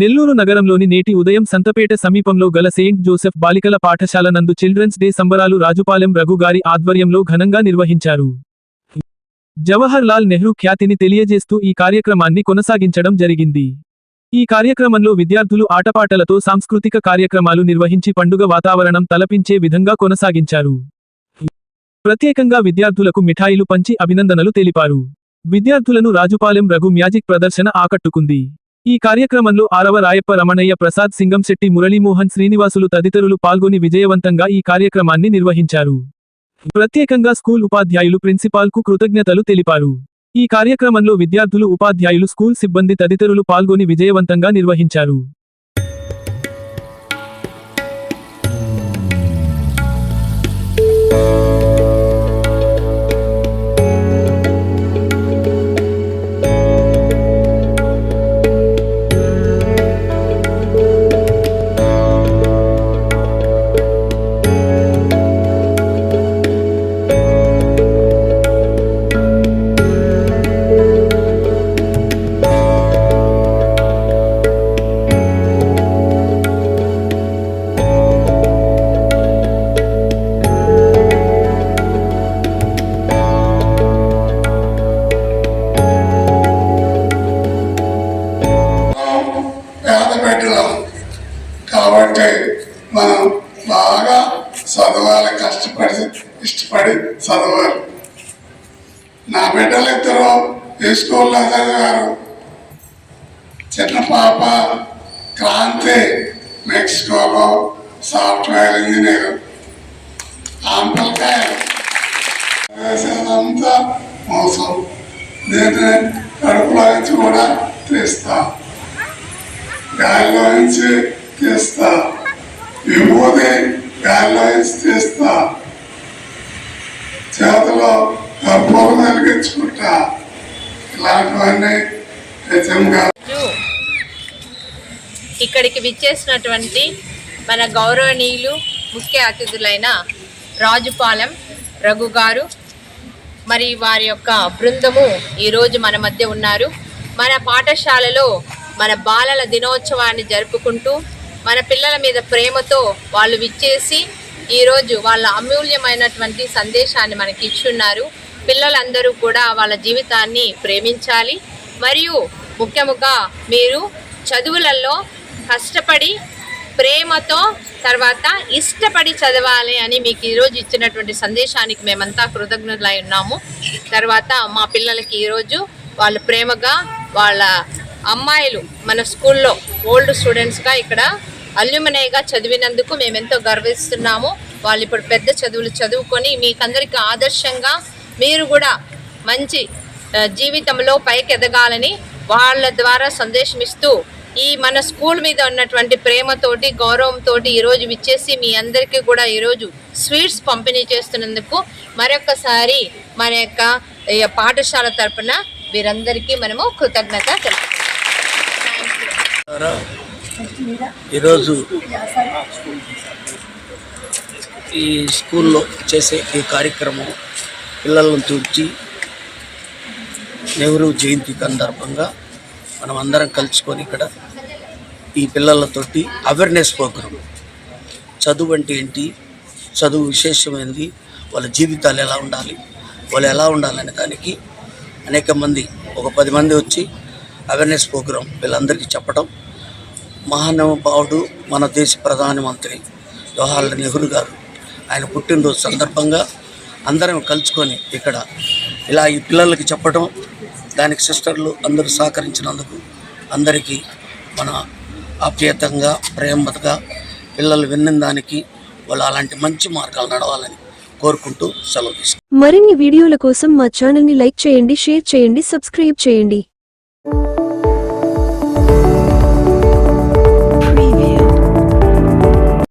నెల్లూరు నగరంలోని నేటి ఉదయం సంతపేట సమీపంలో గల సెయింట్ జోసెఫ్ బాలికల పాఠశాల నందు చిల్డ్రన్స్ డే సంబరాలు రాజుపాలెం రఘు గారి ఆధ్వర్యంలో ఘనంగా నిర్వహించారు. జవహర్ లాల్ నెహ్రూ ఖ్యాతిని తెలియజేస్తూ ఈ కార్యక్రమాన్ని కొనసాగించడం జరిగింది. ఈ కార్యక్రమంలో విద్యార్థులు ఆటపాటలతో సాంస్కృతిక కార్యక్రమాలు నిర్వహించి పండుగ వాతావరణం తలపించే విధంగా కొనసాగించారు. ప్రత్యేకంగా విద్యార్థులకు మిఠాయిలు పంచి అభినందనలు తెలిపారు. విద్యార్థులను రాజుపాలెం రఘు మ్యాజిక్ ప్రదర్శన ఆకట్టుకుంది. ఈ కార్యక్రమంలో ఆరవ రాయప్ప రమణయ్య ప్రసాద్ సింగంశెట్టి మురళీమోహన్ శ్రీనివాసులు తదితరులు పాల్గొని విజయవంతంగా ఈ కార్యక్రమాన్ని నిర్వహించారు. ప్రత్యేకంగా స్కూల్ ఉపాధ్యాయులు ప్రిన్సిపాల్కు కృతజ్ఞతలు తెలిపారు. ఈ కార్యక్రమంలో విద్యార్థులు ఉపాధ్యాయులు స్కూల్ సిబ్బంది తదితరులు పాల్గొని విజయవంతంగా నిర్వహించారు. పేద కష్టపడి ఇష్టపడి చదవారు. నా బిడ్డలు ఇద్దరు ఈ స్కూల్లో చదివారు? చిన్న పాప క్రాంతి మెక్సికోలో సాఫ్ట్వేర్ ఇంజనీర్. ఆంపలకాయ అంతా మోసం. దీన్ని కడుపులో నుంచి కూడా తీస్తా. గాలిలో నుంచి తీస్తా. విభూతి గాలిలో నుంచి తీస్తా. చేతలో కర్పూరం వెలిగించుకుంటా ఇలాంటివన్నీ నిజంగా ఇక్కడికి విచ్చేసినటువంటి మన గౌరవనీయులు ముఖ్య అతిథులైన రాజుపాలెం రఘు గారు మరి వారి యొక్క బృందము ఈరోజు మన మధ్య ఉన్నారు. మన పాఠశాలలో మన బాలల దినోత్సవాన్ని జరుపుకుంటూ మన పిల్లల మీద ప్రేమతో వాళ్ళు విచ్చేసి ఈరోజు వాళ్ళ అమూల్యమైనటువంటి సందేశాన్ని మనకి ఇచ్చున్నారు. పిల్లలందరూ కూడా వాళ్ళ జీవితాన్ని ప్రేమించాలి. మరియు ముఖ్యముగా మీరు చదువులలో కష్టపడి ప్రేమతో తర్వాత ఇష్టపడి చదవాలి అని మీకు ఈరోజు ఇచ్చినటువంటి సందేశానికి మేమంతా కృతజ్ఞులై ఉన్నాము. తర్వాత మా పిల్లలకి ఈరోజు వాళ్ళు ప్రేమగా వాళ్ళ అమ్మాయిలు మన స్కూల్లో ఓల్డ్ స్టూడెంట్స్గా ఇక్కడ అల్యూమినైగా చదివినందుకు మేము ఎంతో గర్విస్తున్నాము. వాళ్ళు ఇప్పుడు పెద్ద చదువులు చదువుకొని మీకందరికీ ఆదర్శంగా మీరు కూడా మంచి జీవితంలో పైకి ఎదగాలని వాళ్ళ ద్వారా సందేశం ఇస్తూ ఈ మన స్కూల్ మీద ఉన్నటువంటి ప్రేమతోటి గౌరవంతో ఈరోజు విచ్చేసి మీ అందరికీ కూడా ఈరోజు స్వీట్స్ పంపిణీ చేస్తున్నందుకు మరొకసారి మన యొక్క ఈ పాఠశాల తరపున వీరందరికీ మనము కృతజ్ఞత ద్వారా ఈరోజు ఈ స్కూల్లో చేసే ఈ కార్యక్రమం పిల్లలను చూచి నెహ్రూ జయంతి సందర్భంగా మనం అందరం కలుసుకొని ఇక్కడ ఈ పిల్లలతోటి అవేర్నెస్ ప్రోగ్రాం చదువు అంటే ఏంటి? చదువు విశేషమైనది వాళ్ళ జీవితాలు ఎలా ఉండాలి? వాళ్ళు ఎలా ఉండాలనే దానికి అనేక మంది ఒక పది మంది వచ్చి అవేర్నెస్ ప్రోగ్రాం వీళ్ళందరికీ చెప్పడం మహానుభావుడు మన దేశ ప్రధానమంత్రి జవహర్లాల్ నెహ్రూ గారు. ఆయన పుట్టినరోజు సందర్భంగా అందరం కలుసుకొని ఇక్కడ ఇలా ఈ పిల్లలకి చెప్పడం దానికి సిస్టర్లు అందరూ సహకరించినందుకు అందరికీ మన ఆప్యాయతంగా ప్రేమతగా పిల్లలు విన్న దానికి వాళ్ళు అలాంటి మంచి మార్గాలు నడవాలని కోరుకుంటూ సెలవు తీసుకుంటాం మరిన్ని వీడియోల కోసం మా ఛానల్ని లైక్ చేయండి షేర్ చేయండి సబ్స్క్రైబ్ చేయండి.